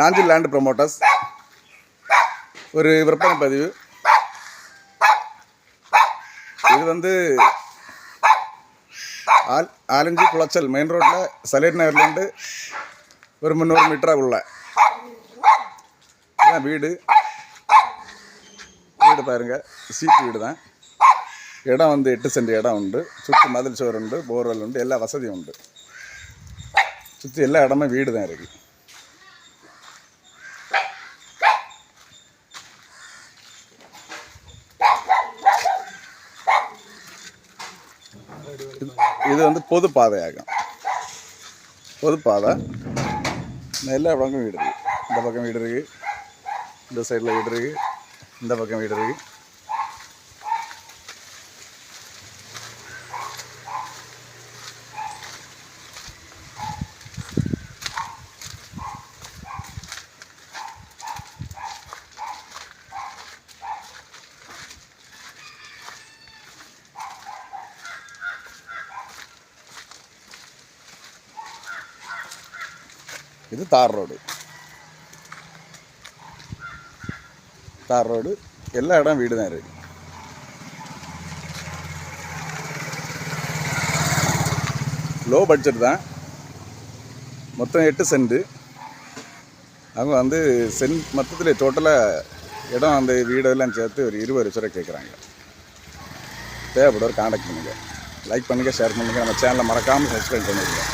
Nanjil land promoters ஒரு விற்பனை பதிவு. இது வந்து ஆல் ஆலஞ்சி குளச்சல் மெயின் ரோட்டில் சலேட் நகர்லேருந்து ஒரு முந்நூறு மீட்டராக உள்ள. இதான் வீடு. வீடு பாருங்கள் சீட்டு வீடு தான் இடம் வந்து எட்டு சென்ட் இடம் உண்டு. சுற்றி மதில் சோறு உண்டு போர்வெல் உண்டு எல்லா வசதியும் உண்டு. சுற்றி எல்லா இடமும் வீடு தான் இருக்குது இது வந்து பொது பாதையாகும் பொது பாதை இந்த எல்லா பக்கம் வீடு இருக்குது இந்த பக்கம் வீடு இருக்குது இந்த சைடில் வீடு இருக்குது இந்த பக்கம் வீடு இருக்குது இது தார் ரோடு. தார் ரோடு எல்லா இடம் வீடு தான் இருக்கு. லோ பட்ஜெட் தான். மொத்தம் எட்டு சென்ட்டு அவங்க வந்து சென்ட் மொத்தத்தில் டோட்டலாக இடம் அந்த வீடெல்லாம் சேர்த்து ஒரு இருபது லட்ச ரூபா கேட்குறாங்க தேவைப்படுவார் காண்டாக்ட் பண்ணுங்கள் லைக் பண்ணுங்கள் ஷேர் பண்ணுங்கள் நம்ம சேனலை மறக்காமல் சப்ஸ்கிரைப் பண்ணிடுங்க